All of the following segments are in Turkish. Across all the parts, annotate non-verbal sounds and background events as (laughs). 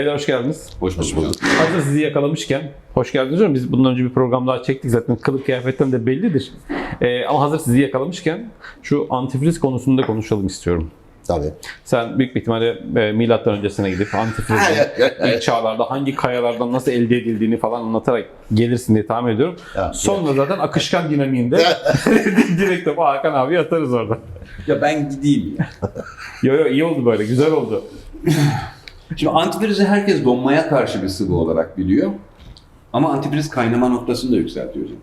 Beyler hoş geldiniz. Hoş bulduk. Hazır sizi yakalamışken, hoş geldiniz diyorum. Biz bundan önce bir program daha çektik zaten. Kılık kıyafetten de bellidir. Ee, ama hazır sizi yakalamışken şu antifriz konusunda konuşalım istiyorum. Tabii. Sen büyük bir ihtimalle e, milattan öncesine gidip antifrizin (laughs) ilk çağlarda hangi kayalardan nasıl elde edildiğini falan anlatarak gelirsin diye tahmin ediyorum. Ya, Sonra zaten akışkan dinamiğinde (laughs) direkt topu Hakan abi atarız orada. Ya ben gideyim ya. Yo yo iyi oldu böyle, güzel oldu. (laughs) Şimdi antifrizi herkes donmaya karşı bir sıvı olarak biliyor. Ama antifriz kaynama noktasını da yükseltiyor hocam.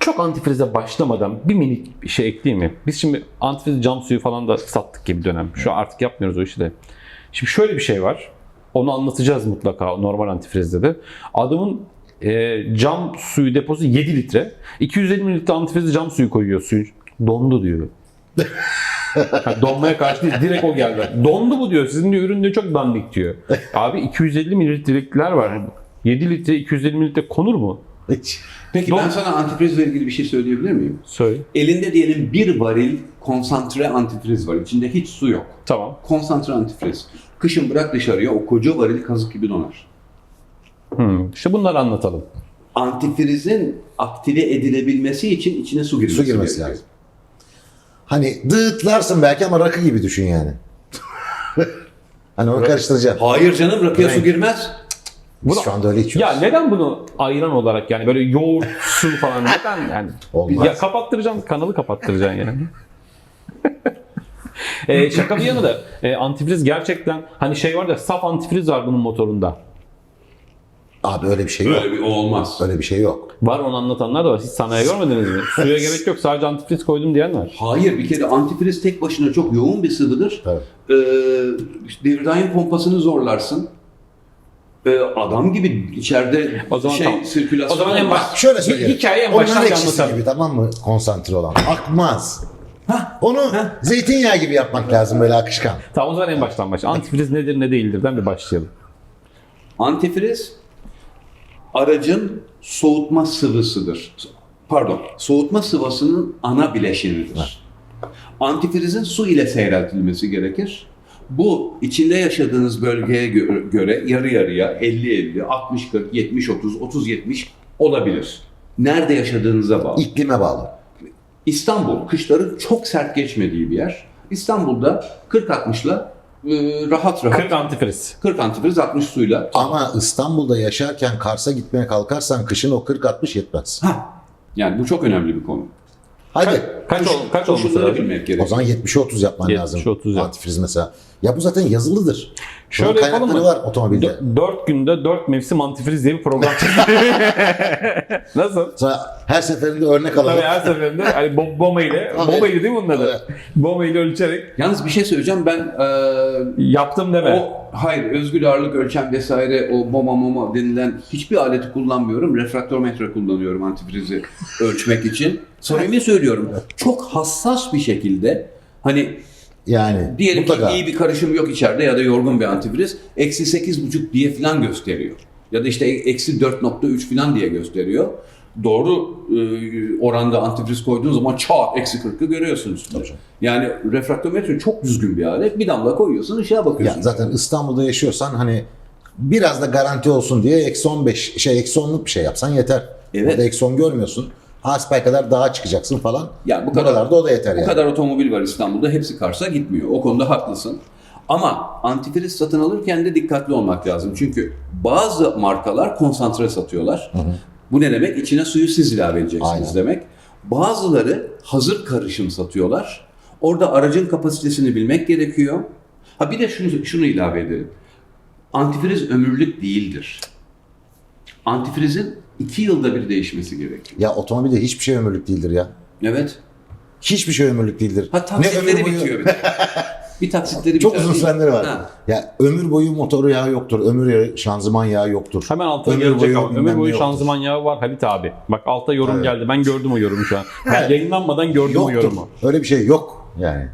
Çok antifrize başlamadan bir minik bir şey ekleyeyim mi? Biz şimdi antifriz cam suyu falan da sattık gibi dönem. Şu artık yapmıyoruz o işi de. Şimdi şöyle bir şey var. Onu anlatacağız mutlaka normal antifrizde de. Adamın e, cam suyu deposu 7 litre. 250 mililitre antifrizde cam suyu koyuyor suyun. Dondu diyor. (laughs) Donmaya karşı değil, direkt o geldi. Dondu bu diyor. Sizin diyor, ürün diyor çok dandik diyor. Abi 250 mililitrelikler var. 7 litre 250 mililitre konur mu? Hiç. Peki Don- ben sana antifrizle ilgili bir şey söyleyebilir miyim? Söyle. Elinde diyelim bir varil konsantre antifriz var. İçinde hiç su yok. Tamam. Konsantre antifriz. Kışın bırak dışarıya o koca varil kazık gibi donar. Hmm, işte bunları anlatalım. Antifrizin aktive edilebilmesi için içine su girmesi, Su girmesi gerekiyor. lazım. Hani dığıtlarsın belki ama rakı gibi düşün yani. (laughs) hani onu karıştıracaksın. Hayır canım rakıya su girmez. Bu Biz da- şu anda öyle içiyoruz. Ya neden bunu ayran olarak yani böyle yoğurt, (laughs) su falan neden yani? Olmaz. Ya kapattıracaksın, kanalı kapattıracaksın yani. (laughs) e, şaka bir yana da e, antifriz gerçekten hani şey var ya saf antifriz var bunun motorunda. Abi öyle bir şey yok. Böyle bir o olmaz. Öyle bir şey yok. Var onu anlatanlar da var. Hiç sanayi görmediniz mi? (laughs) Suya gerek yok sadece antifriz koydum diyen var. Hayır bir kere antifriz tek başına çok yoğun bir sıvıdır. Tabii. Ee, devir daim pompasını zorlarsın. Ee, adam gibi içeride O zaman şey tamam. sirkülasyon O zaman en baş Şöyle söyleyeyim. Hikaye en baştan ekşisi anlatalım. gibi tamam mı? Konsantre olan. Akmaz. Onu zeytinyağı gibi yapmak lazım böyle akışkan. Tamam o zaman en baştan baş. Antifriz nedir ne değildirden bir başlayalım. Antifriz aracın soğutma sıvısıdır. Pardon, soğutma sıvısının ana bileşenidir. Antifrizin su ile seyreltilmesi gerekir. Bu içinde yaşadığınız bölgeye gö- göre yarı yarıya 50-50, 60-40, 70-30, 30-70 olabilir. Nerede yaşadığınıza bağlı. İklime bağlı. İstanbul kışların çok sert geçmediği bir yer. İstanbul'da 40-60'la e, rahat rahat 40 antifriz. 40 antifriz 60 suyla. Ama İstanbul'da yaşarken Kars'a gitmeye kalkarsan kışın o 40-60 yetmez. Ha. Yani bu çok önemli bir konu. Hadi. Kaç, ol, kaç olması lazım? O zaman 70'e 30 yapman 70'e lazım. 30 yap. Antifriz mesela. Ya bu zaten yazılıdır. Şöyle Bunun yapalım kaynakları mı? var otomobilde. Dö- Dört günde dört mevsim antifriz diye bir program. (laughs) Nasıl? Sonra her seferinde örnek alalım. Tabii her seferinde hani bo bomba ile, bomba ile değil mi bunun adı? Bomba ile ölçerek Yalnız bir şey söyleyeceğim ben e, yaptım deme. o hayır özgür ağırlık ölçen vesaire o moma moma denilen hiçbir aleti kullanmıyorum. Refraktometre kullanıyorum antifrizi ölçmek için. Samimi söylüyorum. Çok hassas bir şekilde hani Yani diyelim mutlaka. ki iyi bir karışım yok içeride ya da yorgun bir antifriz eksi 8,5 diye falan gösteriyor. Ya da işte eksi 4.3 falan diye gösteriyor. Doğru e, oranda antifriz koyduğun zaman çat eksi 40'ı görüyorsunuz. Tabii. Yani refraktometre çok düzgün bir alet. Bir damla koyuyorsun ışığa Ya bakıyorsun. zaten İstanbul'da yaşıyorsan hani biraz da garanti olsun diye eksi 15 şey eksi 10'luk bir şey yapsan yeter. Evet. Burada eksi 10 görmüyorsun. Hasbel kadar dağa çıkacaksın falan. Ya bu kadar- Buralarda o da yeter Bu yani. kadar otomobil var İstanbul'da. Hepsi Kars'a gitmiyor. O konuda haklısın. Ama antifriz satın alırken de dikkatli olmak lazım. Çünkü bazı markalar konsantre satıyorlar. Bu ne demek? İçine suyu siz ilave edeceksiniz Aynen. demek. Bazıları hazır karışım satıyorlar. Orada aracın kapasitesini bilmek gerekiyor. Ha bir de şunu, şunu ilave edelim. Antifriz ömürlük değildir. Antifrizin iki yılda bir değişmesi gerekiyor. Ya otomobilde hiçbir şey ömürlük değildir ya. Evet. Hiçbir şey ömürlük değildir. Ha taksitleri ömür boyu- bitiyor bir de. (laughs) bir taksitleri Çok biter uzun sürenleri var. Ha. Ya ömür boyu motoru yağı yoktur. Ömür yağı, şanzıman yağı yoktur. Hemen altta Ömür gelecek boyu ama. bilmem Ömür ne boyu yoktur. şanzıman yağı var Halit abi. Bak altta yorum Evet. geldi. Ben gördüm o yorumu şu an. (laughs) Ben yayınlanmadan gördüm o Yoktur. yorumu. Öyle bir şey yok yani.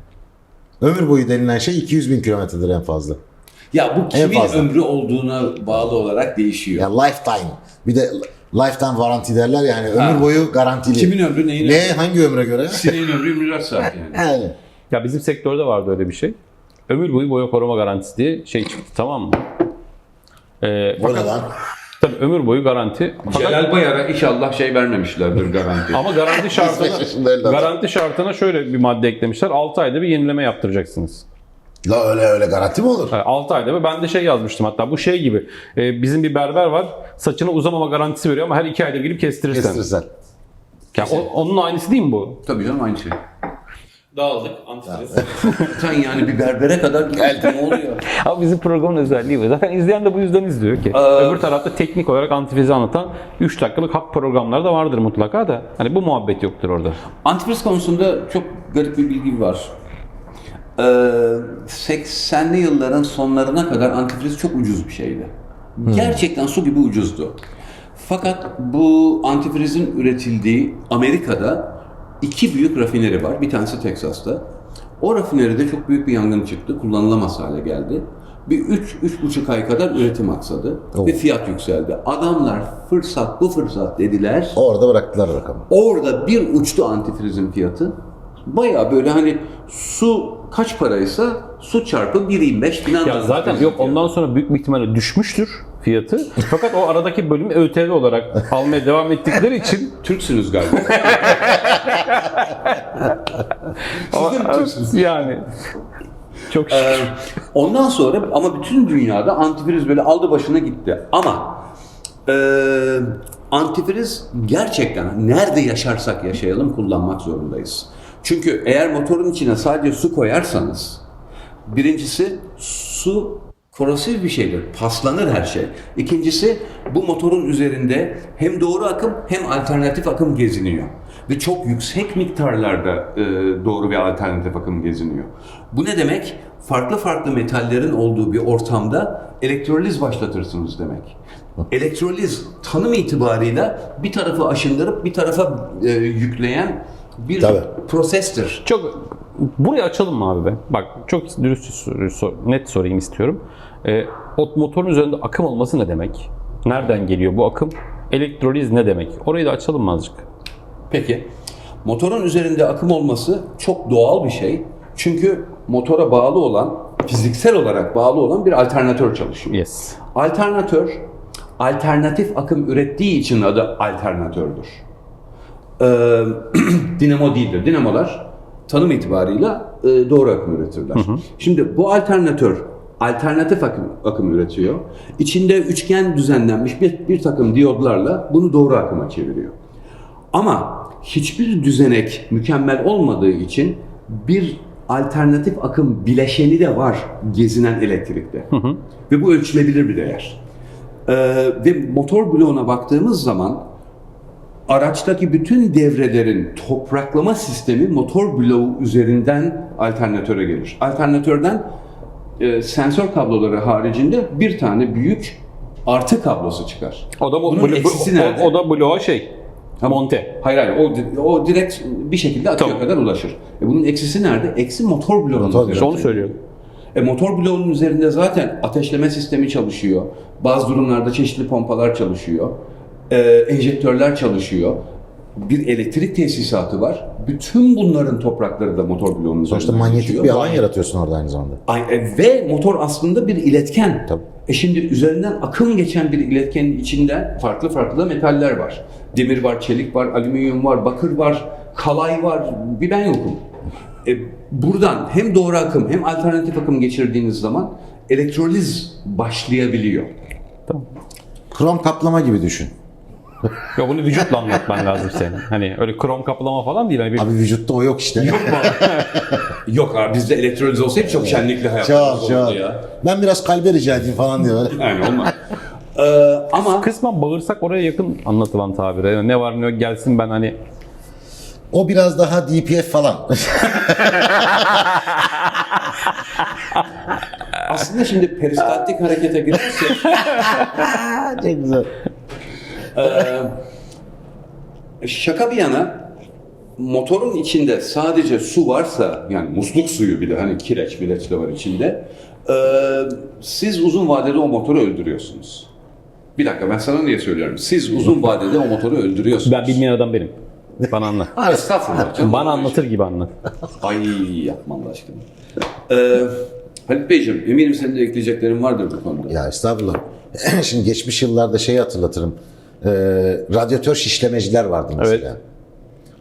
Ömür boyu denilen şey 200 bin kilometredir en fazla. Ya bu En kimin fazla. ömrü olduğuna bağlı olarak değişiyor. Ya lifetime. Bir de lifetime varanti derler yani ömür Ha. boyu garantili. Kimin ömrü neyin Ne hangi ömre göre? Sineğin ömrü 24 saat (laughs) yani. Yani. Ya bizim sektörde vardı öyle bir şey. ömür boyu boya koruma garantisi diye şey çıktı tamam mı? Ee, Bu ne fakat lan? tabii ömür boyu garanti. Fakat, Celal Bayar'a inşallah şey vermemişlerdir garanti. ama garanti (laughs) şartına, yaşında garanti şartına şöyle bir madde eklemişler. 6 ayda bir yenileme yaptıracaksınız. La öyle öyle garanti mi olur? 6 ayda bir ben de şey yazmıştım hatta bu şey gibi. e, bizim bir berber var saçını uzamama garantisi veriyor ama her 2 ayda gelip kestirirsen. Kestirirsen. Ya o- onun aynısı değil mi bu? Tabii canım aynı şey. Dağıldık antifriz. (laughs) Sen yani bir berbere kadar geldin ne oluyor? (laughs) Abi bizim programın özelliği bu. Zaten izleyen de bu yüzden izliyor ki. Ee, Öbür tarafta teknik olarak antifrizi anlatan 3 dakikalık hap programları da vardır mutlaka da. Hani bu muhabbet yoktur orada. Antifriz konusunda çok garip bir bilgi var. Ee, 80'li yılların sonlarına kadar antifriz çok ucuz bir şeydi. Gerçekten su gibi ucuzdu. Fakat bu antifrizin üretildiği Amerika'da iki büyük rafineri var. Bir tanesi Teksas'ta. O rafineride çok büyük bir yangın çıktı. Kullanılamaz hale geldi. Bir 3-3,5 ay kadar üretim aksadı. Oh. Ve fiyat yükseldi. Adamlar fırsat bu fırsat dediler. Orada bıraktılar rakamı. Orada bir uçtu antifrizin fiyatı. Baya böyle hani su kaç paraysa su çarpı 1.25 falan. Ya zaten yok ondan sonra büyük bir ihtimalle düşmüştür fiyatı. Fakat o aradaki bölümü ÖTV olarak almaya devam ettikleri için (laughs) Türksünüz galiba. (laughs) yani çok Ee, ondan sonra ama bütün dünyada antifriz böyle aldı başına gitti. Ama e, antifriz gerçekten nerede yaşarsak yaşayalım kullanmak zorundayız. Çünkü eğer motorun içine sadece su koyarsanız birincisi su korosif bir şeydir. Paslanır her şey. İkincisi bu motorun üzerinde hem doğru akım hem alternatif akım geziniyor. Ve çok yüksek miktarlarda e, doğru ve alternatif akım geziniyor. Bu ne demek? Farklı farklı metallerin olduğu bir ortamda elektroliz başlatırsınız demek. Elektroliz tanım itibarıyla bir tarafı aşındırıp bir tarafa e, yükleyen bir Tabii. prosestir. Çok burayı açalım mı abi be? Bak çok dürüst sor- net sorayım istiyorum. Ee, o motorun üzerinde akım olması ne demek? Nereden geliyor bu akım? Elektroliz ne demek? Orayı da açalım mı azıcık? Peki. Motorun üzerinde akım olması çok doğal bir şey. Çünkü motora bağlı olan, fiziksel olarak bağlı olan bir alternatör çalışıyor. Yes. Alternatör, alternatif akım ürettiği için adı alternatördür. Ee, (clears throat) dinamo değildir. Dinamolar tanım itibarıyla e, doğru akım üretirler. Şimdi bu alternatör alternatif akım, akım üretiyor. İçinde üçgen düzenlenmiş bir, bir takım diyodlarla bunu doğru akıma çeviriyor. Ama hiçbir düzenek mükemmel olmadığı için bir alternatif akım bileşeni de var gezinen elektrikte. Ve bu ölçülebilir bir değer. Ee, ve motor bloğuna baktığımız zaman araçtaki bütün devrelerin topraklama sistemi motor bloğu üzerinden alternatöre gelir. Alternatörden e, sensör kabloları haricinde bir tane büyük artı kablosu çıkar. O da bu, Bunun bu- bu- eksisi o- nerede? o, da bloğa şey. Monte. Hayır hayır o, o direkt bir şekilde atıya Tamam. kadar ulaşır. E bunun eksisi nerede? Eksi motor bloğunun Motor üzerinde. İşte onu söylüyorum. E, motor bloğunun üzerinde zaten ateşleme sistemi çalışıyor. Bazı durumlarda çeşitli pompalar çalışıyor. E, enjektörler çalışıyor. Bir elektrik tesisatı var. Bütün bunların toprakları da motor bloğunun Sonuçta manyetik geçiyor. bir alan yaratıyorsun orada aynı zamanda. Ay- e, Ve motor aslında bir iletken. Tabii. E şimdi üzerinden akım geçen bir iletkenin içinde farklı farklı metaller var. Demir var, çelik var, alüminyum var, bakır var, kalay var. Bir ben yokum. E, buradan hem doğru akım hem alternatif akım geçirdiğiniz zaman elektroliz başlayabiliyor. Tamam. Krom kaplama gibi düşün. (laughs) Ya bunu vücutla anlatman lazım senin. Hani öyle krom kaplama falan değil. Hani bir Abi vücutta o yok işte. Yok (laughs) abi bizde elektroliz olsaydı çok şenlikli hayatımız Çok çok. Ben biraz kalbe rica edeyim falan diyor. öyle. Yani olmaz. (laughs) Ee, ama kısmen bağırsak oraya yakın anlatılan tabire. Yani ne var ne yok gelsin ben hani O biraz daha DPF falan. aslında şimdi peristaltik harekete girersek Çok güzel. Şaka bir yana motorun içinde sadece su varsa yani musluk suyu bile hani kireç bileç de var içinde e, siz uzun vadede o motoru öldürüyorsunuz. Bir dakika ben sana niye söylüyorum? Siz uzun vadede o motoru öldürüyorsunuz. ben bilmeyen adam benim. Bana anlat. (laughs) Estağfurullah. canım. Bana anlatır gibi anlat. Ay yapma Allah aşkına. Ee, Halit Beyciğim eminim senin de ekleyeceklerin vardır bu konuda. Ya estağfurullah. (clears throat) Şimdi geçmiş yıllarda şeyi hatırlatırım. Ee, radyatör şişlemeciler vardı mesela. Evet.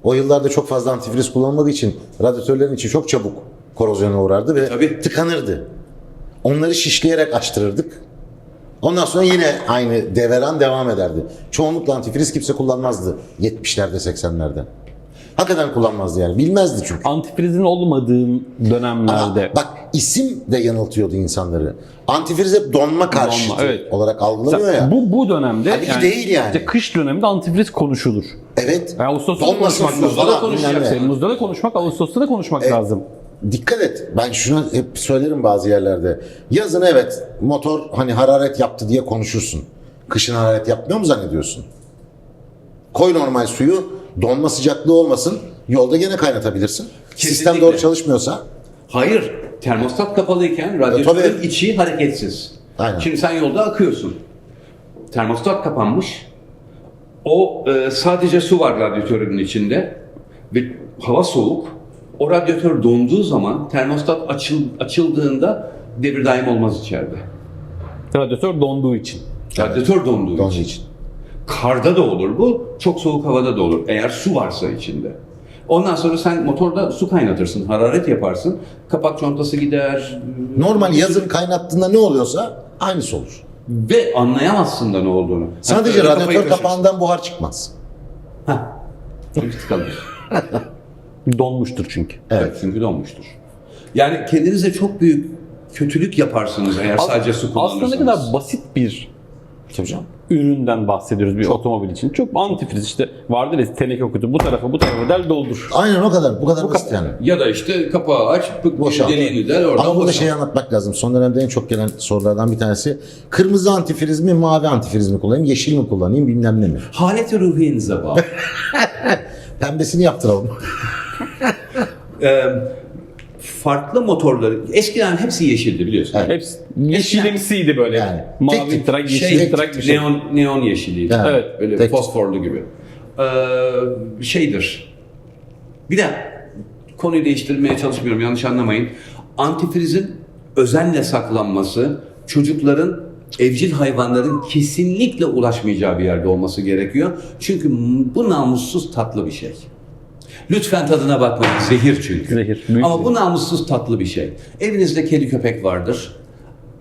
O yıllarda çok fazla antifriz kullanılmadığı için radyatörlerin içi çok çabuk korozyona uğrardı ve Tabii. tıkanırdı. Onları şişleyerek açtırırdık. Ondan sonra yine aynı deveran devam ederdi. Çoğunlukla antifriz kimse kullanmazdı 70'lerde 80'lerde. Hakikaten kullanmazdı yani. Bilmezdi çünkü. Antifrizin olmadığı Ama dönemlerde bak isim de yanıltıyordu insanları. Antifriz hep donma karşıtı Donma, evet. olarak algılanıyor Mesela ya. bu bu dönemde Halbuki değil yani. işte kış döneminde antifriz konuşulur. Evet. Yani Ağustos'ta Donmasın konuşmak lazım. da konuşacak. Temmuz'da da konuşmak, Ağustos'ta da konuşmak lazım. Dikkat et. Ben şunu hep söylerim bazı yerlerde. Yazın evet motor hani hararet yaptı diye konuşursun. Kışın hararet yapmıyor mu zannediyorsun? Koy normal suyu, donma sıcaklığı olmasın. Yolda gene kaynatabilirsin. Sistem Kesinlikle. doğru çalışmıyorsa Hayır, termostat kapalıyken radyatörün tabii. içi hareketsiz. Aynen. Şimdi sen yolda akıyorsun. Termostat kapanmış. O e, sadece su var radyatörün içinde ve hava soğuk. O radyatör donduğu zaman termostat açıl, açıldığında devir daim olmaz içeride. Radyatör donduğu için. Radyatör donduğu donduğu için. için. Karda da olur bu, çok soğuk havada da olur. Eğer su varsa içinde. Ondan sonra sen motorda su kaynatırsın, hararet yaparsın. Kapak contası gider. Normal yazın kaynattığında ne oluyorsa aynısı olur. Ve anlayamazsın da ne olduğunu. Sadece kafayı radyatör kapağından buhar çıkmaz. Çünkü tıkanır. (laughs) Donmuştur çünkü. evet. Çünkü donmuştur. Yani kendinize çok büyük kötülük yaparsınız eğer sadece su kullanırsanız. Aslında ne kadar basit bir Tabii canım. Üründen bahsediyoruz bir otomobil için. Çok antifriz işte vardır ya teneke kutu bu tarafa bu tarafa del doldur. Aynen o kadar. Bu kadar basit yani. Ya da işte kapağı aç, Boşalt. deliğini del oradan Ama burada boşalt. şey anlatmak lazım. Son dönemde en çok gelen sorulardan bir tanesi. Kırmızı antifriz mi, mavi antifriz mi kullanayım, yeşil mi kullanayım bilmem ne mi? Haleti ruhiyenize bağlı. (laughs) Pembesini yaptıralım. Ee, farklı motorları, eskiden hepsi yeşildi biliyorsun. Evet. Hepsi yeşilimsiydi böyle. Yani. Mavi Tek trak, yeşil şey, trak bir şey. neon, neon yeşiliydi. Evet. Evet. Böyle Tek- fosforlu gibi. Ee, şeydir. Bir de konuyu değiştirmeye çalışmıyorum yanlış anlamayın. Antifrizin özenle saklanması çocukların evcil hayvanların kesinlikle ulaşmayacağı bir yerde olması gerekiyor. Çünkü bu namussuz tatlı bir şey. Lütfen tadına bakmayın. Zehir çünkü. Zehir, büyük Ama zehir. bu namussuz tatlı bir şey. Evinizde kedi köpek vardır.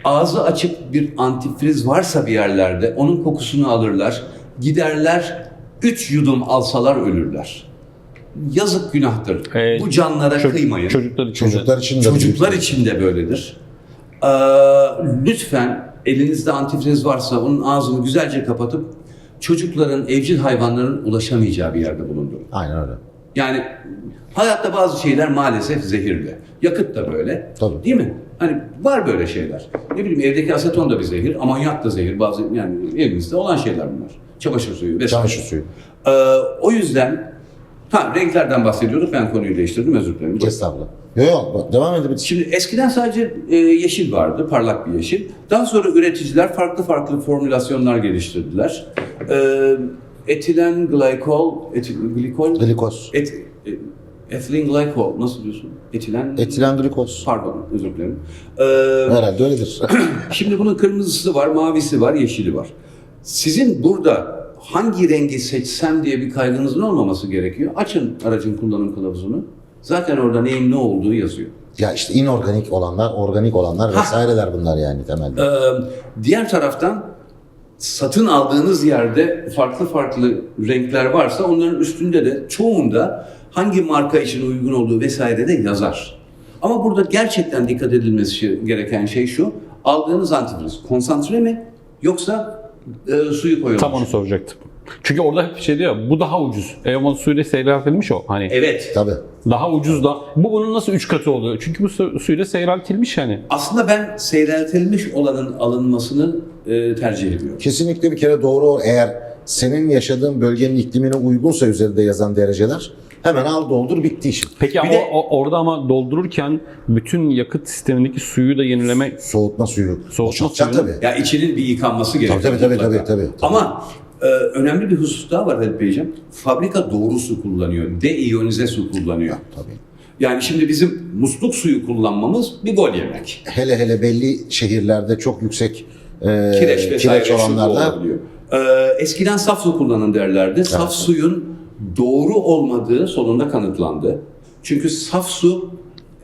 Ağzı açık bir antifriz varsa bir yerlerde onun kokusunu alırlar. Giderler 3 yudum alsalar ölürler. Yazık günahtır. Ee, bu canlara Çocuk- kıymayın. Çocuklar için de. Çocuklar için de. Çocuklar için de böyledir. Ee, lütfen elinizde antifriz varsa onun ağzını güzelce kapatıp çocukların, evcil hayvanların ulaşamayacağı bir yerde bulundurun. Aynen öyle. Yani hayatta bazı şeyler maalesef zehirli. Yakıt da böyle. Tabii. Değil mi? Hani var böyle şeyler. Ne bileyim evdeki aseton da bir zehir, amonyak da zehir. Bazı yani evimizde olan şeyler bunlar. Çamaşır suyu vesaire. Çamaşır suyu. Ee, o yüzden ha renklerden bahsediyorduk. Ben konuyu değiştirdim. Özür dilerim. Estağfurullah. Yok yok devam edelim. Şimdi eskiden sadece e, yeşil vardı, parlak bir yeşil. Daha sonra üreticiler farklı farklı formülasyonlar geliştirdiler. E, etilen glikol, etil, glikol, Glikoz. et, e, etilen glikol nasıl diyorsun? Etilen, Etilen glikoz. pardon özür dilerim. E, Herhalde öyledir. (clears throat) şimdi bunun kırmızısı var, mavisi var, yeşili var. Sizin burada hangi rengi seçsem diye bir kaygınızın olmaması gerekiyor. Açın aracın kullanım kılavuzunu. Zaten orada neyin ne olduğu yazıyor. ya işte inorganik olanlar, organik olanlar vesaireler bunlar yani temelde. Ee, diğer taraftan satın aldığınız yerde farklı farklı renkler varsa onların üstünde de çoğunda hangi marka için uygun olduğu vesaire de yazar. Ama burada gerçekten dikkat edilmesi gereken şey şu. Aldığınız antifriz konsantre mi yoksa e, suyu koyulmuş? Tam onu soracaktım. Çünkü orada hep şey diyor bu daha ucuz. E ama suyla seyreltilmiş o. Hani Evet. Tabii. daha ucuz da. Bu bunun nasıl 3 katı oluyor? Çünkü bu su- suyla seyreltilmiş hani. Aslında ben seyreltilmiş olanın alınmasını e, tercih ediyorum. Kesinlikle bir kere doğru. Eğer senin yaşadığın bölgenin iklimine uygunsa üzerinde yazan dereceler hemen al doldur bitti işin. Peki ama de- o- orada ama doldururken bütün yakıt sistemindeki suyu da yenileme Soğutma suyu. Soğutma Boşaltacaksın suyu. tabii. Ya içinin bir yıkanması gerekiyor. tabii, tabii, mutlaka. tabii, tabii, tabii. Ama e, önemli bir husus daha var Halit Beyciğim. Fabrika doğru su kullanıyor. Deiyonize su kullanıyor. Tabii. Yani şimdi bizim musluk suyu kullanmamız bir gol yemek. Hele hele belli şehirlerde çok yüksek e, Kireç kireç olabiliyor. Ee, eskiden saf su kullanın derlerdi. Saf suyun doğru olmadığı sonunda kanıtlandı. Çünkü saf su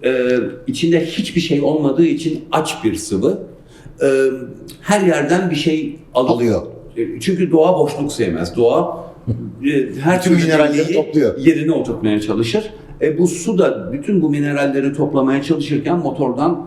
e, içinde hiçbir şey olmadığı için aç bir sıvı. E, her yerden bir şey alıp, Alıyor. E, Çünkü doğa boşluk sevmez. Doğa e, her türlü mineralleri topluyor. Yerine oturtmaya çalışır. E, bu su da bütün bu mineralleri toplamaya çalışırken motordan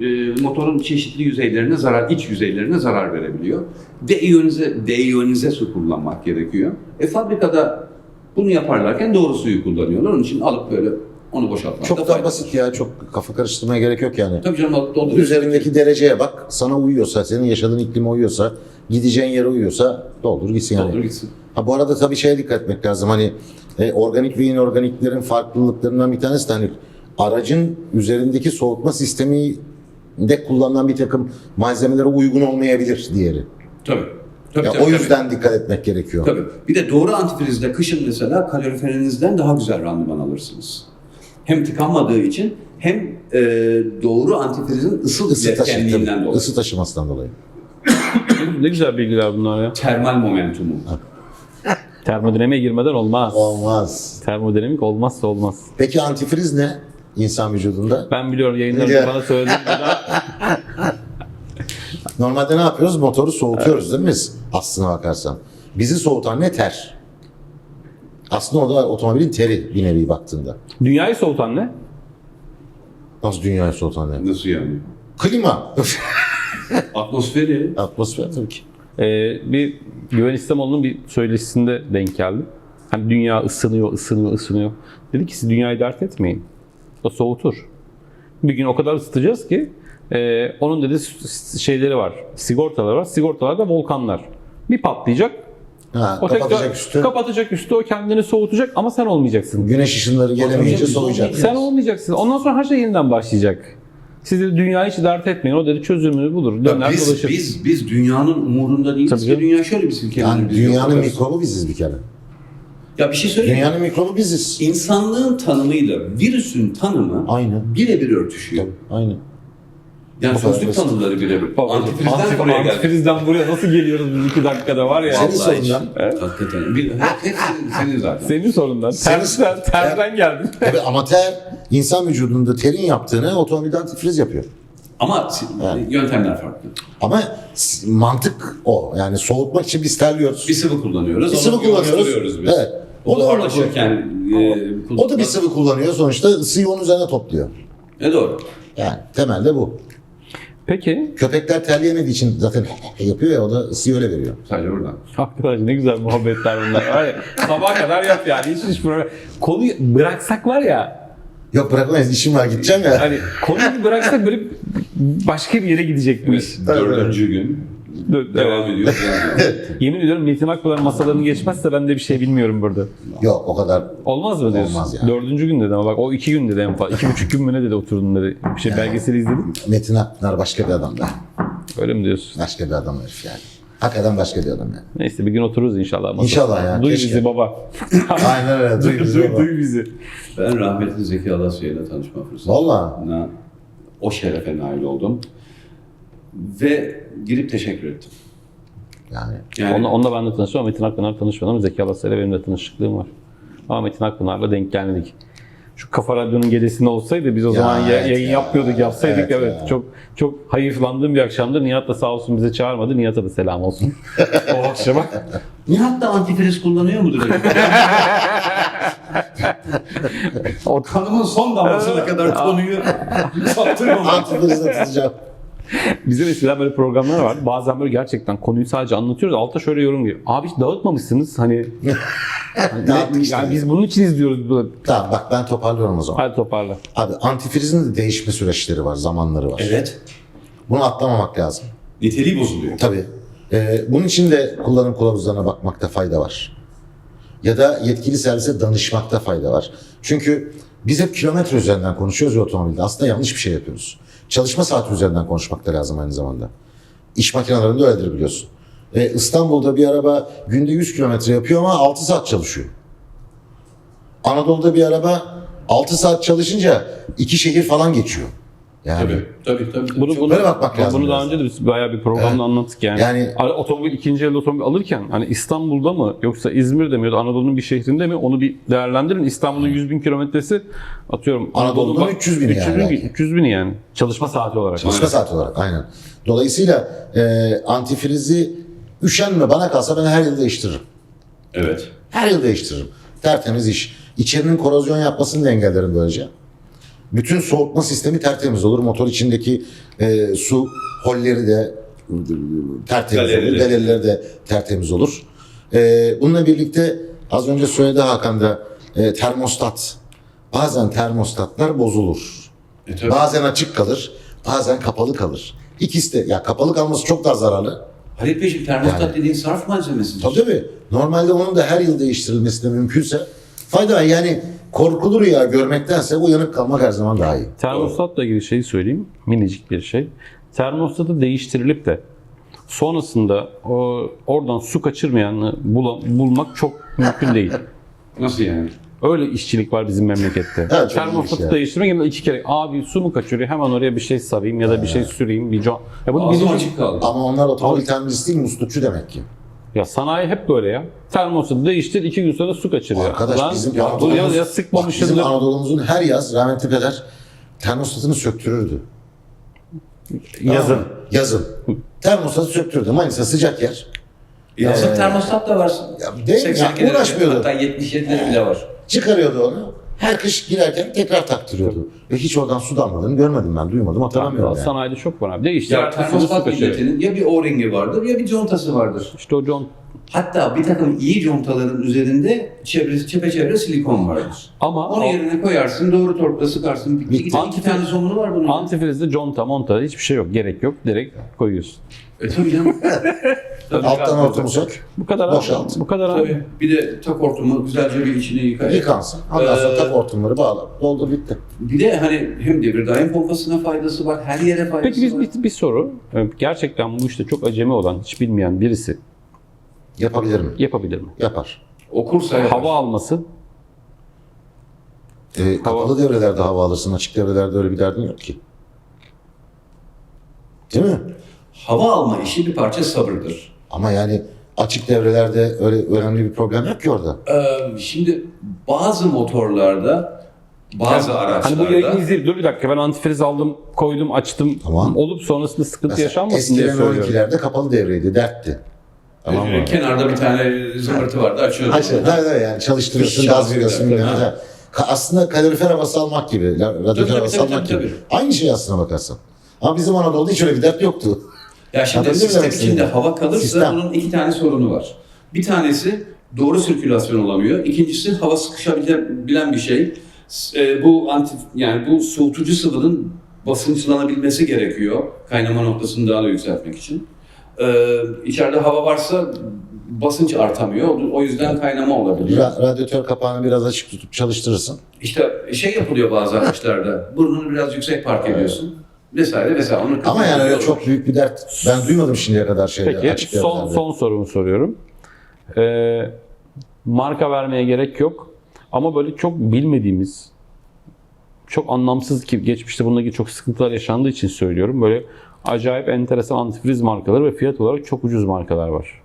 e, motorun çeşitli yüzeylerine zarar, iç yüzeylerine zarar verebiliyor. Deiyonize, deiyonize su kullanmak gerekiyor. E fabrikada bunu yaparlarken doğru suyu kullanıyorlar. Onun için alıp böyle onu boşaltmakta çok var. basit ya. Çok kafa karıştırmaya gerek yok yani. Tabii canım dolduruyorsun. Üzerindeki dereceye bak. Sana uyuyorsa, senin yaşadığın iklime uyuyorsa, gideceğin yere uyuyorsa doldur gitsin yani. Doldur gitsin. Ha bu arada tabii şeye dikkat etmek lazım. Hani e, organik ve inorganiklerin farklılıklarından bir tanesi de hani aracın üzerindeki soğutma sisteminde kullanılan bir takım malzemelere uygun olmayabilir diğeri. Tabii. Tabii, Ya tabii, o tabii. yüzden dikkat etmek gerekiyor. Tabii. Bir de doğru antifrizde kışın mesela kaloriferinizden daha güzel randıman alırsınız. Hem tıkanmadığı için hem e, doğru antifrizin ısı, Isı, taşı, iletkenliğinden tabii, dolayı. ısı taşımasından dolayı. Ne güzel bilgiler bunlar ya. Termal momentumu. Termodinamiğe girmeden olmaz. Olmaz. Termodinamik olmazsa olmaz. Peki antifriz ne insan vücudunda? Ben biliyorum yayınlarda Biliyorum. bana söylediğin kadar Normalde ne yapıyoruz? Motoru soğutuyoruz değil mi biz? Aslına bakarsan. Bizi soğutan ne? Ter. Aslında o da otomobilin teri bir nevi baktığında. dünyayı soğutan ne? Nasıl dünyayı soğutan ne? Nasıl yani? Klima. (laughs) Atmosferi. Atmosfer tabii ki. Ee, bir Güven İslamoğlu'nun bir söyleşisinde denk geldi. Hani dünya ısınıyor, ısınıyor, ısınıyor. Dedi ki siz dünyayı dert etmeyin. O soğutur. Bir gün o kadar ısıtacağız ki e, onun dedi şeyleri var, sigortaları var. Sigortalar da volkanlar. Bir patlayacak, Ha, o kapatacak tekrar üstü. kapatacak üstü, o kendini soğutacak ama sen olmayacaksın. Güneş ışınları gelemeyince soğuyacak. Sen olmayacaksın. Ondan sonra her şey yeniden başlayacak. Siz de dünyayı hiç dert etmeyin. O dedi çözümünü bulur. Döner biz, dolaşır. biz, biz dünyanın umurunda değiliz Tabii ki canım. dünya şöyle bir silkelenir. Yani biz yok dünyanın oluruz. mikrobu biziz bir kere. Ya bir şey söyleyeyim. Dünyanın mikrobu biziz. İnsanlığın tanımıyla virüsün tanımı Aynı. birebir örtüşüyor. Aynı. Yani sözlük tanımları birebir. Babacım, Antifrizden antif- buraya geldik. Antifrizden buraya nasıl geliyoruz biz iki dakikada var ya. Senin Vallahi sorundan. Hakikaten. Bir, senin, zaten. Senin sorundan. Tersten, tersten geldin. (laughs) Evet ama ter insan vücudunda terin yaptığını otomobilde antifriz yapıyor. Ama Yani. yöntemler farklı. Ama s- mantık o. Yani soğutmak için biz terliyoruz. Bir sıvı kullanıyoruz. Bir sıvı onu kullanıyoruz. biz. Evet. O, O da da onu buharlaşırken e, O da bir sıvı kullanıyor. Sonuçta ısıyı onun üzerine topluyor. E doğru. Yani temelde bu. Peki. Köpekler terleyemediği için zaten yapıyor ya o da ısıyı öyle veriyor. Sadece buradan. Arkadaş ne güzel muhabbetler bunlar. Ya, sabaha kadar yap yani. Hiç hiç problem. Konuyu bıraksak var ya. Yok bırakmayız işim var gideceğim ya. Hani konuyu bıraksak böyle başka bir yere gidecek bu iş. Dördüncü gün. Devam ediyor. Yemin ediyorum Metin Akpınar masalarını geçmezse ben de bir şey bilmiyorum burada. Yok o kadar. Olmaz mı diyorsun? Olmaz yani. Dördüncü gün dedi ama bak o iki gün dedi en fazla. İki buçuk gün mü ne dedi oturdun dedi. Bir şey belgeseli izledim. Metin Akpınar başka bir adam da. Öyle mi diyorsun? Başka bir adam herif yani. Hakikaten başka bir adam yani. Neyse bir gün otururuz inşallah. masada. İnşallah ya, Duy keşke. bizi baba. (laughs) Aynen öyle. duy, Duy bizi duy, baba. duy bizi. ben rahmetli Zeki Alasya ile tanışma fırsatı. Valla. O şerefe nail oldum. Ve girip teşekkür ettim. Yani Yani Onunla, onunla ben de tanıştım ama Metin Akpınar tanışmadım. Zeki Alasya'yla benim de tanışıklığım var. Ama Metin Akpınar'la denk gelmedik. Şu Kafa Radyo'nun gecesinde olsaydı biz o Ya zaman evet yayın ya. yapmıyorduk yapsaydık Evet evet, ya. çok çok hayıflandığım bir akşamdı. Nihat da sağ olsun bize çağırmadı. Nihat'a da selam olsun. (laughs) o akşama. Nihat da antifriz kullanıyor mudur acaba? (laughs) O Kanımın son damlasına kadar (laughs) konuyu saptırmamak. antifrizle tutacağım. (laughs) Bizim eskiden böyle programlar var. Bazen böyle gerçekten konuyu sadece anlatıyoruz. Altta şöyle yorum geliyor. Abi hiç dağıtmamışsınız hani. (laughs) hani Dağıttık işte. yani biz bunun için izliyoruz. Tamam bak ben toparlıyorum o zaman. Hadi toparla. Abi antifrizin de değişme süreçleri var, zamanları var. Evet. Bunu atlamamak lazım. Niteliği bozuluyor. Tabii. Ee, bunun için de kullanım kılavuzlarına bakmakta fayda var. Ya da yetkili servise danışmakta fayda var. Çünkü biz hep kilometre üzerinden konuşuyoruz ya otomobilde. Aslında yanlış bir şey yapıyoruz. Çalışma saati üzerinden konuşmak da lazım aynı zamanda. İş makinelerinde öyledir biliyorsun. Ee, İstanbul'da bir araba günde 100 kilometre yapıyor ama 6 saat çalışıyor. Anadolu'da bir araba 6 saat çalışınca iki şehir falan geçiyor. Yani Tabii, tabii, tabii. tabii. Bunu, Çok- bunu, Böyle bakmak bunu lazım daha önce de biz bayağı bir programda Evet. anlattık yani. Yani- Ara- otomobil ikinci el otomobil alırken hani İstanbul'da mı yoksa İzmir'de mi ya da Anadolu'nun bir şehrinde mi onu bir değerlendirin. İstanbul'un 100 bin kilometresi atıyorum. Anadolu'dan bak- 300 bini 300 yani bin, belki. 300 bini yani. Çalışma saati olarak. çalışma saati olarak aynen. Dolayısıyla e, antifrizi üşenme bana kalsa ben her yıl değiştiririm. Evet. Her yıl değiştiririm. Tertemiz iş. İçerinin korozyon yapmasını da engellerim böylece. Bütün soğutma sistemi tertemiz olur. Motor içindeki e, su holleri de tertemiz olur. Galerileri. De tertemiz olur. E, bununla birlikte az önce söyledi Hakan da e, termostat. Bazen termostatlar bozulur. E, tabii. Bazen açık kalır, bazen kapalı kalır. İkisi de ya kapalı kalması çok daha zararlı. Halit Beyciğim termostat Yani- dediğin sarf malzemesidir. Tabii tabii. Normalde onun da her yıl değiştirilmesi de mümkünse fayda var. yani korkulu rüya görmektense uyanık kalmak her zaman daha iyi. Termostatla ilgili şeyi söyleyeyim. Minicik bir şey. Termostatı değiştirilip de sonrasında o, oradan su kaçırmayanı bula- bulmak çok mümkün değil. Nasıl yani? Öyle işçilik var bizim memlekette. (laughs) Evet, Termostatı ya. değiştirmek yerine iki kere abi su mu kaçırıyor hemen oraya bir şey sarayım ya da bir şey süreyim bir can. Ya bunu Ağzım bilinci- açık kaldı. Ama onlar otomobil tamircisi değil muslukçu demek ki. Ya sanayi hep böyle ya. Termostatı değiştir iki gün sonra su kaçırıyor. Arkadaş Lan, bizim ya, ya, Anadolu'muz, ya bak bizim. Anadolu'muzun her yaz rahmetli peder termostatını söktürürdü. Yazın. Yazın. Termostatı söktürdü. Manisa sıcak yer. Yazın termostat da var. Ya değil mi? Ya 82'leri bile, uğraşmıyordu. Hatta 77'leri bile var. Çıkarıyordu onu. Her kış girerken tekrar taktırıyordu. Ve hiç oradan su damladığını görmedim ben. Duymadım hatırlamıyorum yani. Sanayide çok var abi. Değiştir. Ya artık su termostat milletinin ya bir o-ringi vardır ya bir contası vardır. İşte o John Hatta bir takım iyi contaların üzerinde çevresi çepeçevre silikon vardır. ama Onu o- yerine koyarsın, doğru torkla sıkarsın. Bir, iki, iki tane somunu var bunun. Antifrizde conta monta hiçbir şey yok. Gerek yok. Direkt koyuyorsun. E tabii canım. tabii, Alttan hortumu sök. Bu kadar abi. Boşalt. Bu kadar abi. Tabii. Bir de tak hortumu güzelce bir içine yıkayın. Yıkansın. Ondan sonra Ee, tak hortumları bağla. Doldur bitti. Bir de hani hem devir daim pompasına faydası var, her yere faydası Peki biz var. bir, bir soru. Ee, Gerçekten bu işte çok acemi olan, hiç bilmeyen birisi Yapabilir mi? yapabilir mi? Yapar. Okursa yapar. Hava alması E, kapalı devrelerde hava alırsın. Açık devrelerde öyle bir derdin yok ki. Değil mi? Hava alma işi bir parça sabırdır. Ama yani açık devrelerde öyle önemli bir problem yok ki orada. Ee, şimdi bazı motorlarda, bazı Hani araçlarda... bu yayını izleyip dur bir dakika ben antifriz aldım, koydum, açtım. Tamam. Olup sonrasında sıkıntı yaşanmasın diye eskiden söylüyorum. 12'lerde kapalı devreydi. Dertti. Tamam mı? Kenarda bir tane zımbırtı vardı, açıyordun. Hayır, hayır, hayır, yani çalıştırıyorsun, gaz veriyorsun. Aslında kalorifer havası almak gibi, radyatör havası almak tabii, gibi. Aynı şey aslına bakarsan. Ama bizim Anadolu'da hiç öyle bir dert yoktu. Ya şimdi Anladın sistem içinde hava kalırsa Sistem. bunun iki tane sorunu var. Bir tanesi doğru sirkülasyon olamıyor. İkincisi hava sıkışabilen bir şey. E, bu anti yani bu soğutucu sıvının basınçlanabilmesi gerekiyor kaynama noktasını daha da yükseltmek için. Ee, içeride hava varsa basınç artamıyor. O yüzden kaynama olabiliyor. Ra- radyatör kapağını biraz açık tutup çalıştırırsın. İşte şey yapılıyor bazı araçlarda. Burnunu biraz yüksek park ediyorsun. Vesaire vesaire. Onu Ama yani öyle çok büyük bir dert ben duymadım şimdiye kadar şeyde Peki açık son, devrelerde. son sorumu soruyorum. Ee, marka vermeye gerek yok. Ama böyle çok bilmediğimiz, çok anlamsız ki geçmişte bununla ilgili çok sıkıntılar yaşandığı için söylüyorum. Böyle acayip enteresan antifriz markaları ve fiyat olarak çok ucuz markalar var.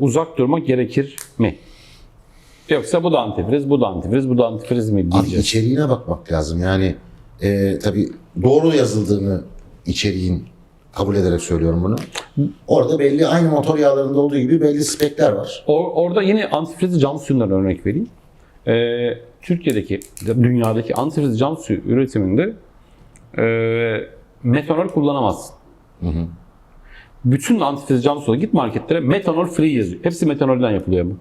Uzak durmak gerekir mi? Yoksa bu da antifriz, bu da antifriz, bu da antifriz mi Abi diyeceğiz? içeriğine bakmak lazım. Yani e, tabii doğru yazıldığını içeriğin kabul ederek söylüyorum bunu. Orada belli aynı motor yağlarında olduğu gibi belli spekler var. Or- orada yine antifriz cam suyundan örnek vereyim. Ee, Türkiye'deki, dünyadaki antifriz cam suyu üretiminde e, metanol kullanamazsın. Bütün antifriz cam suyu git marketlere metanol free yazıyor. Hepsi metanolden yapılıyor bu.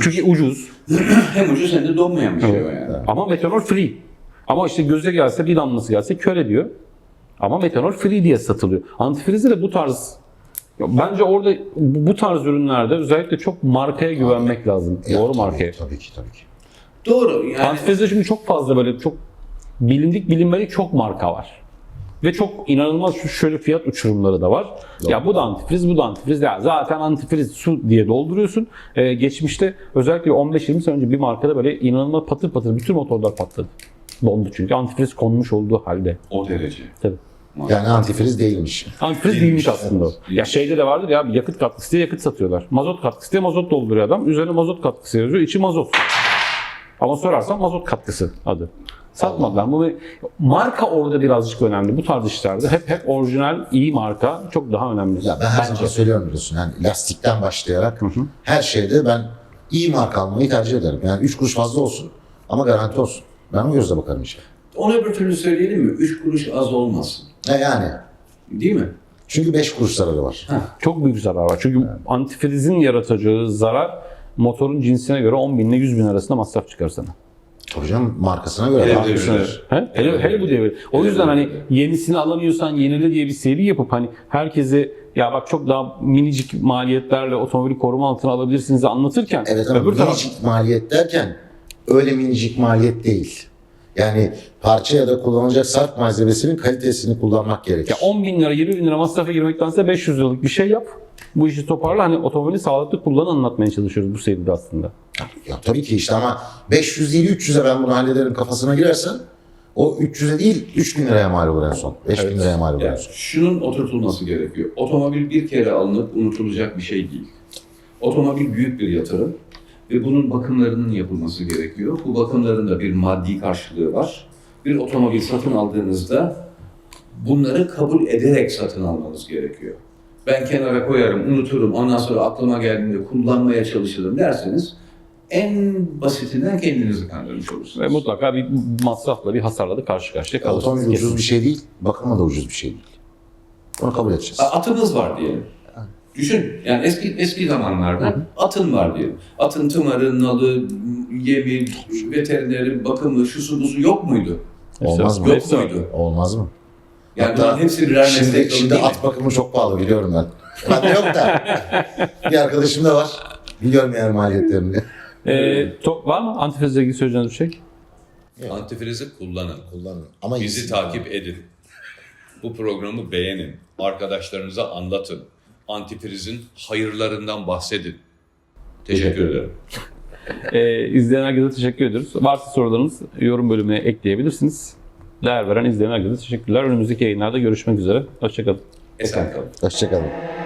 Çünkü ucuz (clears throat) hem ucuz hem de donmayan bir şey o yani. ama metanol free. Ama işte göze gelse bir damlası gelse kör ediyor. Ama metanol free diye satılıyor. Antifrizde de bu tarz Bence orada bu tarz ürünlerde özellikle çok markaya güvenmek lazım. Ya, Doğru tabii, markaya. Tabii ki tabii ki. Doğru yani. Antifrizde şimdi çok fazla böyle çok bilindik bilinmedik çok marka var. Ve çok inanılmaz şu şöyle fiyat uçurumları da var. Ya bu da antifriz, bu da antifriz. Ya zaten antifriz su diye dolduruyorsun. Ee, geçmişte özellikle 15-20 sene önce bir markada böyle inanılmaz patır patır bütün motorlar patladı. Dondu çünkü antifriz konmuş olduğu halde. O derece. Tabii. Yani antifriz değilmiş. Antifriz değilmiş aslında o. Ya şeyde de vardır ya yakıt katkısı diye yakıt satıyorlar. Mazot katkısı diye mazot dolduruyor adam. Üzerine mazot katkısı yazıyor. içi mazot. Ama sorarsan mazot katkısı adı. Satmadılar. Bu marka orada birazcık önemli. Bu tarz işlerde hep hep orijinal iyi marka çok daha önemli. Ya ben her zaman söylüyorum biliyorsun yani lastikten başlayarak her şeyde ben iyi marka almayı tercih ederim. Yani 3 kuruş fazla olsun ama garanti olsun. Ben o gözle bakarım işe. Onu öbür türlü söyleyelim mi? Üç kuruş az olmasın. E yani. Değil mi? Çünkü 5 kuruş zararı var. Çok büyük zarar var. Çünkü antifrizin yaratacağı zarar motorun cinsine göre 10 bin ile 100 bin arasında masraf çıkar sana. Tabii canım markasına göre. Hele Abi, bir- Evet. He? Hele, hele bu devir. O yüzden hani yenisini alamıyorsan yenile diye bir seri yapıp hani herkese ya bak çok daha minicik maliyetlerle otomobili koruma altına alabilirsiniz anlatırken Evet ama öbür taraf minicik maliyet derken öyle minicik maliyet değil. Yani parça ya da kullanılacak sarf malzemesinin kalitesini kullanmak gerekir. ya 10 bin lira 20 bin lira masrafa girmektense 500 liralık bir şey yap. Bu işi toparla hani otomobili sağlıklı kullan anlatmaya çalışıyoruz bu seride aslında. Ya tabii ki işte ama 500 değil 300'e ben bunu hallederim kafasına girersen o 300'e değil 3000 liraya mal olur en son. 5000 liraya mal olur en Yani son. şunun oturtulması gerekiyor. Otomobil bir kere alınıp unutulacak bir şey değil. Otomobil büyük bir yatırım ve bunun bakımlarının yapılması gerekiyor. Bu bakımların da bir maddi karşılığı var. Bir otomobil satın aldığınızda bunları kabul ederek satın almanız gerekiyor. Ben kenara koyarım, unuturum, ondan sonra aklıma geldiğinde kullanmaya çalışırım derseniz en basitinden kendinizi kandırmış olursunuz. Ve mutlaka bir masrafla bir hasarla da karşı karşıya kalırsınız. Otomobil ucuz bir şey değil, bakımı da ucuz bir şey değil. Bunu kabul edeceğiz. Atımız var diyelim. Düşün yani eski eski zamanlarda atın var diyelim. Atın tımarı, nalı, yemi, veterineri, bakımı, şusu busu yok muydu? Olmaz mı? Yok Hepsi var. muydu? Olmaz mı? Yani Hatta hepsi birer Şimdi, meslek şimdi at bakımı çok pahalı biliyorum ben. Bende yok da. (laughs) bir arkadaşım da var. Biliyorum yani maliyetlerini. Ee, to- var mı antifrizle ilgili söyleyeceğiniz bir şey? Antifrizi kullanın. Kullanın. Ama Bizi takip edin. Bu programı beğenin. Arkadaşlarınıza anlatın. Antifrizin hayırlarından bahsedin. Teşekkür ederim. (laughs) Ee, izleyen herkese teşekkür ediyoruz. Varsa sorularınız yorum bölümüne ekleyebilirsiniz. Değer veren izleyen herkese teşekkürler. Önümüzdeki yayınlarda görüşmek üzere. Hoşçakalın. Esen kalın. Hoşçakalın.